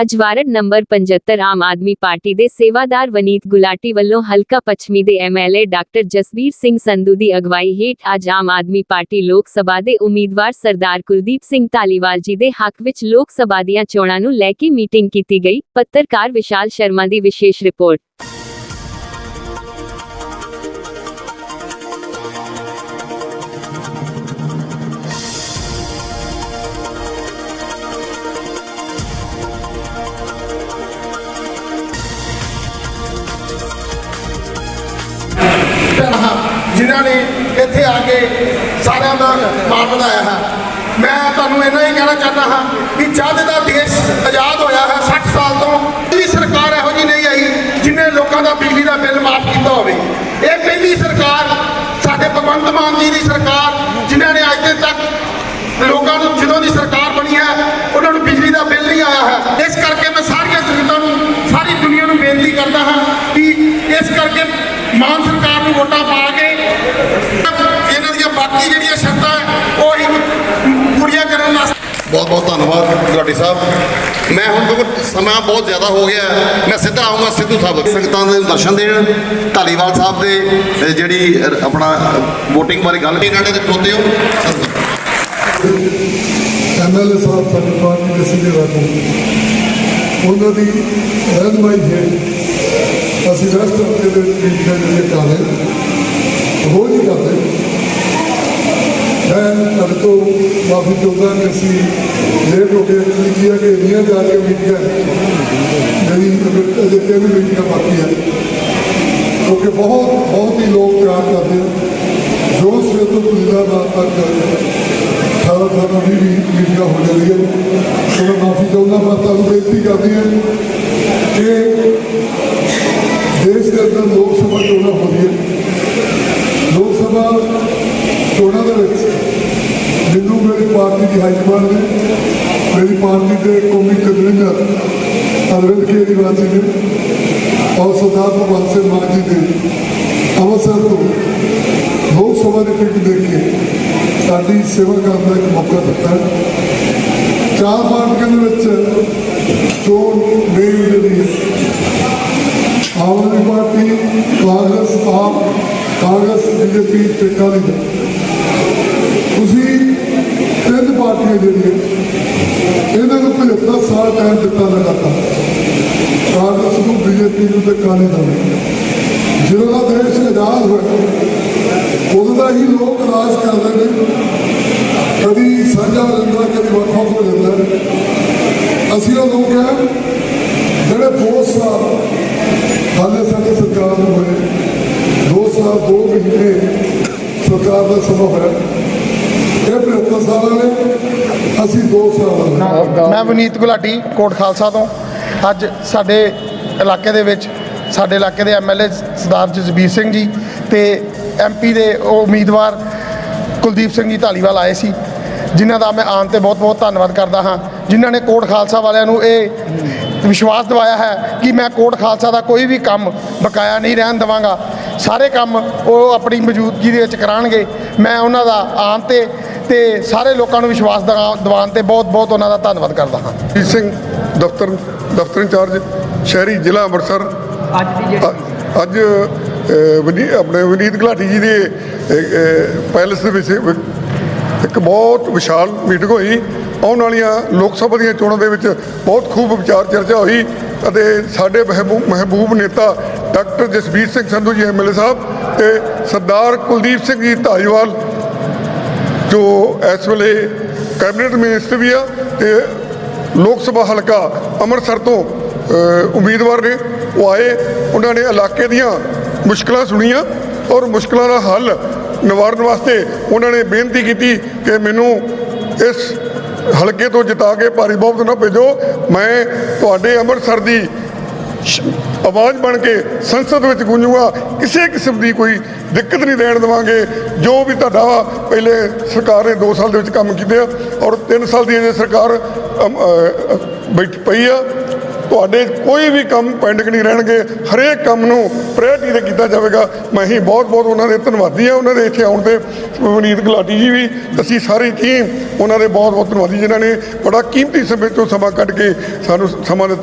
ਅੱਜ ward number 75 Aam Aadmi Party ਦੇ ਸੇਵਾਦਾਰ ਵਨੀਤ ਗੁਲਾਟੀ ਵੱਲੋਂ ਹਲਕਾ ਪੱਛਮੀ ਦੇ ਐਮਐਲਏ ਡਾਕਟਰ ਜਸਵੀਰ ਸਿੰਘ ਸੰਧੂ ਦੀ ਅਗਵਾਈ ਹੇਠ ਅੱਜ ਆਮ ਆਦਮੀ ਪਾਰਟੀ ਲੋਕ ਸਭਾ ਦੇ ਉਮੀਦਵਾਰ ਸਰਦਾਰ ਕੁਲਦੀਪ ਸਿੰਘ ਧਾਲੀਵਾਲ ਜੀ ਦੇ ਹੱਕ ਵਿੱਚ ਲੋਕ ਸਭਾ ਦੀਆਂ ਚੋਣਾਂ ਨੂੰ ਲੈ ਕੇ ਮੀਟਿੰਗ ਕੀਤੀ ਗਈ। ਪੱਤਰਕਾਰ ਵਿਸ਼ਾਲ ਸ਼ਰਮਾ ਦੀ ਵਿਸ਼ੇਸ਼ ਰਿਪੋਰਟ। ਜਿਨ੍ਹਾਂ ਨੇ ਇੱਥੇ ਆ ਕੇ ਸਾਰਿਆਂ ਦਾ ਮਾਣ ਵਧਾਇਆ ਹੈ। ਮੈਂ ਤੁਹਾਨੂੰ ਇੰਨਾ ਹੀ ਕਹਿਣਾ ਚਾਹੁੰਦਾ ਹਾਂ ਕਿ ਜਦ ਦਾ ਦੇਸ਼ ਆਜ਼ਾਦ ਹੋਇਆ ਹੈ 60 ਸਾਲ ਤੋਂ ਕੋਈ ਸਰਕਾਰ ਇਹੋ ਜਿਹੀ ਨਹੀਂ ਆਈ ਜਿਨੇ ਲੋਕਾਂ ਦਾ ਬਿਜਲੀ ਦਾ ਬਿੱਲ ਮਾਫ ਕੀਤਾ ਹੋਵੇ। ਇਹ ਪਹਿਲੀ ਸਰਕਾਰ ਸਾਡੇ ਭਗਵੰਤ ਮਾਨ ਜੀ ਦੀ ਸਰਕਾਰ, ਜਿਨ੍ਹਾਂ ਨੇ ਅੱਜ ਤੱਕ ਲੋਕਾਂ ਨੂੰ ਜਦੋਂ ਦੀ ਸਰਕਾਰ ਬਣੀ ਹੈ, ਉਹਨਾਂ ਨੂੰ ਬਿਜਲੀ ਦਾ ਬਿੱਲ ਨਹੀਂ ਆਇਆ ਹੈ। ਇਸ ਕਰਕੇ ਮੈਂ ਸਾਰੀਆਂ ਸੰਗਤਾਂ ਨੂੰ, ਸਾਰੀ ਦੁਨੀਆ ਨੂੰ ਬੇਨਤੀ ਕਰਦਾ ਹਾਂ ਕਿ ਇਸ ਕਰਕੇ ਮਾਨ ਸਰਕਾਰ ਨੂੰ ਵੋਟਾਂ ਪਾ ਕੇ ਇਹਨਾਂ ਦੀਆਂ ਬਾਕੀ ਜਿਹੜੀਆਂ ਸ਼ਰਤਾਂ ਹੈ, ਉਹ ਹੀ ਪੂਰੀਆਂ ਕਰਨ ਵਾਸਤੇ ਬਹੁਤ ਬਹੁਤ ਧੰਨਵਾਦ ਗੁਲਾਟੀ ਸਾਹਿਬ। ਮੈਂ ਹੁਣ ਕਿਉਂਕਿ ਸਮਾਂ ਬਹੁਤ ਜ਼ਿਆਦਾ ਹੋ ਗਿਆ ਹੈ, ਮੈਂ ਸਿੱਧਾ ਆਉਂਗਾ ਸਿੱਧੂ ਸਾਹਿਬ ਸੰਗਤਾਂ ਦੇ ਦਰਸ਼ਨ ਦੇਣ ਢਾਲੀਵਾਲ ਸਾਹਿਬ ਦੇ ਜਿਹੜੀ ਆਪਣਾ VOTING ਬਾਰੇ ਗੱਲ ਇਹਨਾਂ ਨੇ ਖੋਤੇ ਹੋ। ਐਮਐਲਏ ਸਾਹਿਬ ਸਾਡੀ ਪਾਰਟੀ ਦੇ ਸੀਨੀਅਰ ਆਗੂ ਉਹਨਾਂ ਦੀ ਰਹਿਨਮਾਈ ਹੇਠ ਅਸੀਂ ਰਸਤੇ ਦੇ ਵਿੱਚ ਰਹੇ ਹਾਂ। ਰੋਜ਼ ਹੀ ਕਰਦੇ ਹਾਂ। ਮੈਂ ਤੁਹਾਡੇ ਤੋਂ ਮਾਫੀ ਚਾਹੁੰਦਾ ਕਿ ਅਸੀਂ ਲੇਟ ਹੋ ਗਏ ਐਕਚੁਅਲੀ ਕੀ ਕਿ ਇੰਨੀਆਂ ਜਾ ਕੇ ਮੀਟਿੰਗਾਂ ਜਿਹੜੀ ਅਜੇ- ਅਜੇ ਤਿੰਨ ਮੀਟਿੰਗਾਂ ਬਾਕੀ ਹੈ। ਕਿਉਂਕਿ ਬਹੁਤ ਬਹੁਤ ਹੀ ਲੋਕ ਪਿਆਰ ਕਰਦੇ ਆ। ਜੋ ਸਵੇਰ ਤੋਂ ਪੁੱਜਦਾ ਰਾਤ ਤੱਕ ਸਾਰਾ ਸਾਰਾ ਵੀ ਮੀਟਿੰਗਾਂ ਹੋ ਜਾਂਦੀਆਂ ਨੇ ਸੋ ਮਾਫੀ ਚਾਹੁੰਦਾ ਮੈਂ ਤੁਹਾਨੂੰ ਬੇਨਤੀ ਕਰਦੀ ਹਾਂ ਕਿ ਦੇਸ਼ ਦੇ ਅੰਦਰ ਲੋਕ ਸਭਾ ਚੋਣਾਂ ਹੋ ਰਹੀਆਂ ਲੋਕ ਸਭਾ ਚੋਣਾਂ ਦੇ ਵਿੱਚ ਮੈਨੂੰ ਮੇਰੀ ਪਾਰਟੀ ਦੀ ਹਾਈਕਮਾਂਡ ਨੇ ਮੇਰੀ ਪਾਰਟੀ ਦੇ ਕੌਮੀ ਕਨਵੀਨਰ ਅਰਵਿੰਦ ਕੇਜਰੀਵਾਲ ਜੀ ਨੇ ਔਰ ਸਰਦਾਰ ਭਗਵੰਤ ਸਿੰਘ ਮਾਨ ਜੀ ਦੇ ਅਵਸਰ ਤੋਂ ਲੋਕ ਸਭਾ ਦੀ ਟਿਕਟ ਦੇ ਕੇ ਸਾਡੀ ਸੇਵਾ ਕਰਨ ਦਾ ਇੱਕ ਮੌਕਾ ਦਿੱਤਾ। ਚਾਰ ਪਾਰਟੀਆਂ ਦੇ ਵਿੱਚ ਚੋਣ ਮੇਲ ਜਿਹੜੀ ਆਮ ਆਦਮੀ ਪਾਰਟੀ, ਕਾਂਗਰਸ, ਆਪ ਕਾਂਗਰਸ, ਬੀਜੇਪੀ ਤੇ ਅਕਾਲੀ ਤੁਸੀਂ ਪਾਰਟੀਆਂ ਜਿਹੜੀਆਂ ਇਹਨਾਂ ਨੂੰ 75 ਸਾਲ ਟਾਈਮ ਦਿੱਤਾ ਲਗਾਤਾਰ। ਕਾਂਗਰਸ ਨੂੰ ਬੀਜੇਪੀ ਨੂੰ ਤੇ ਅਕਾਲੀ ਦਲ ਨੂੰ ਜਦੋਂ ਦਾ ਦੇਸ਼ ਆਜ਼ਾਦ ਹੋਇਆ, ਉਦੋਂ ਦਾ ਹੀ ਲੋਕ ਰਾਜ ਕਰਦੇ ਨੇ। ਕਦੀ ਸਾਂਝਾ ਹੋ ਜਾਂਦਾ, ਕਦੀ ਵੱਖ ਵੱਖ ਹੋ ਜਾਂਦਾ। ਅਸੀਂ ਉਹ ਲੋਕ ਆ, ਜਿਹੜੇ ਦੋ ਸਾਲ ਹਾਲੇ ਸਾਡੀ ਸਰਕਾਰ ਨੂੰ ਹੋਏ, ਦੋ ਸਾਲ ਦੋ ਮਹੀਨੇ ਸਰਕਾਰ ਦਾ ਸਮਾਂ ਹੋਇਆ। ਇਹ 75 ਸਾਲਾਂ ਨੇ ਮੈਂ ਵਿਨੀਤ ਗੁਲਾਟੀ, ਕੋਟ ਖਾਲਸਾ ਤੋਂ। ਅੱਜ ਸਾਡੇ ਇਲਾਕੇ ਦੇ ਵਿੱਚ, ਸਾਡੇ ਇਲਾਕੇ ਦੇ ਐਮਐਲਏ ਸਰਦਾਰ ਜਸਬੀਰ ਸਿੰਘ ਜੀ ਤੇ ਐਮਪੀ ਦੇ ਉਹ ਉਮੀਦਵਾਰ ਕੁਲਦੀਪ ਸਿੰਘ ਜੀ ਢਾਲੀਵਾਲ ਆਏ ਸੀ, ਜਿਨ੍ਹਾਂ ਦਾ ਮੈਂ ਆਉਣ ਤੇ ਬਹੁਤ-ਬਹੁਤ ਧੰਨਵਾਦ ਕਰਦਾ ਹਾਂ। ਜਿਨ੍ਹਾਂ ਨੇ ਕੋਟ ਖਾਲਸਾ ਵਾਲਿਆਂ ਨੂੰ ਇਹ ਵਿਸ਼ਵਾਸ ਦਿਵਾਇਆ ਹੈ ਕਿ ਮੈਂ ਕੋਟ ਖਾਲਸਾ ਦਾ ਕੋਈ ਵੀ ਕੰਮ ਬਕਾਇਆ ਨਹੀਂ ਰਹਿਣ ਦੇਵਾਂਗਾ। ਸਾਰੇ ਕੰਮ ਉਹ ਆਪਣੀ ਮੌਜੂਦਗੀ ਦੇ ਵਿੱਚ ਕਰਾਂਗੇ ਮੈਂ ਉਹਨਾਂ ਦਾ ਆਉਣ ਤੇ ਤੇ ਸਾਰੇ ਲੋਕਾਂ ਨੂੰ ਵਿਸ਼ਵਾਸ ਦਿਵਾ- ਦਿਵਾਉਣ ਤੇ ਬਹੁਤ-ਬਹੁਤ ਉਹਨਾਂ ਦਾ ਧੰਨਵਾਦ ਕਰਦਾ ਹਾਂ। ਜੀਤ ਸਿੰਘ ਦਫ਼ਤਰ ਦਫ਼ਤਰ ਇੰਚਾਰਜ ਸ਼ਹਿਰੀ ਜ਼ਿਲ੍ਹਾ ਅੰਮ੍ਰਿਤਸਰ। ਅੱਜ ਦੀ ਅੱਜ ਆਪਣੇ ਵਨੀਤ ਘਲਾਟੀ ਜੀ ਦੇ ਪੈਲਸ ਦੇ ਵਿੱਚ ਇੱਕ ਬਹੁਤ ਵਿਸ਼ਾਲ ਮੀਟਿੰਗ ਹੋਈ। ਆਉਣ ਵਾਲੀਆਂ ਲੋਕ ਸਭਾ ਦੀਆਂ ਚੋਣਾਂ ਦੇ ਵਿੱਚ ਬਹੁਤ ਖੂਬ ਵਿਚਾਰ ਚਰਚਾ ਹੋਈ ਅਤੇ ਸਾਡੇ ਮਹਿਬੂਬ ਮਹਿਬੂਬ ਨੇਤਾ ਡਾਕਟਰ ਜਸਬੀਰ ਸਿੰਘ ਸੰਧੂ ਜੀ ਐਮਐਲਏ ਸਾਹਿਬ ਤੇ ਸਰਦਾਰ ਕੁਲਦੀਪ ਸਿੰਘ ਜੀ ਧਾਲੀਵਾਲ ਜੋ ਇਸ ਵੇਲੇ ਕੈਬਨਿਟ ਮਿਨਿਸਟਰ ਵੀ ਆ ਤੇ ਲੋਕ ਸਭਾ ਹਲਕਾ ਅੰਮ੍ਰਿਤਸਰ ਤੋਂ ਉਮੀਦਵਾਰ ਨੇ, ਉਹ ਆਏ। ਉਹਨਾਂ ਨੇ ਇਲਾਕੇ ਦੀਆਂ ਮੁਸ਼ਕਲਾਂ ਸੁਣੀਆਂ ਔਰ ਮੁਸ਼ਕਲਾਂ ਦਾ ਹੱਲ ਨਿਵਾਰਨ ਵਾਸਤੇ ਉਹਨਾਂ ਨੇ ਬੇਨਤੀ ਕੀਤੀ ਕਿ ਮੈਨੂੰ ਇਸ ਹਲਕੇ ਤੋਂ ਜਿਤਾ ਕੇ ਭਾਰੀ ਬਹੁਮਤ ਨਾ ਭੇਜੋ। ਮੈਂ ਤੁਹਾਡੇ ਅੰਮ੍ਰਿਤਸਰ ਦੀ ਆਵਾਜ਼ ਬਣ ਕੇ ਸੰਸਦ ਵਿੱਚ ਗੂੰਜੂਗਾ, ਕਿਸੇ ਕਿਸਮ ਦੀ ਕੋਈ ਦਿੱਕਤ ਨਹੀਂ ਦੇਣ ਦੇਵਾਂਗੇ। ਜੋ ਵੀ ਤੁਹਾਡਾ ਪਹਿਲੇ ਸਰਕਾਰ ਨੇ 2 ਸਾਲ ਦੇ ਵਿੱਚ ਕੰਮ ਕੀਤੇ ਆ ਔਰ 3 ਸਾਲ ਦੀ ਅਜੇ ਸਰਕਾਰ ਬੈਠ ਪਈ ਆ। ਤੁਹਾਡੇ ਕੋਈ ਵੀ ਕੰਮ ਪੈਂਡਿੰਗ ਨਹੀਂ ਰਹਿਣਗੇ। ਹਰੇਕ ਕੰਮ ਨੂੰ ਪ੍ਰਾਇੋਰਟੀ ਤੇ ਕੀਤਾ ਜਾਵੇਗਾ। ਮੈਂ ਹੀ ਬਹੁਤ ਬਹੁਤ ਉਹਨਾਂ ਦੇ ਧੰਨਵਾਦੀ ਹਾਂ, ਉਹਨਾਂ ਦੇ ਇੱਥੇ ਆਉਣ ਤੇ ਵਨੀਤ ਗੁਲਾਟੀ ਜੀ ਵੀ, ਅਸੀਂ ਸਾਰੀ ਟੀਮ ਉਹਨਾਂ ਦੇ ਬਹੁਤ ਬਹੁਤ ਧੰਨਵਾਦੀ ਜਿਨ੍ਹਾਂ ਨੇ ਬੜਾ ਕੀਮਤੀ ਸਮੇਂ ਤੋਂ ਸਮਾਂ ਕੱਢ ਕੇ ਸਾਨੂੰ ਸਮਾਂ ਦਿੱਤਾ।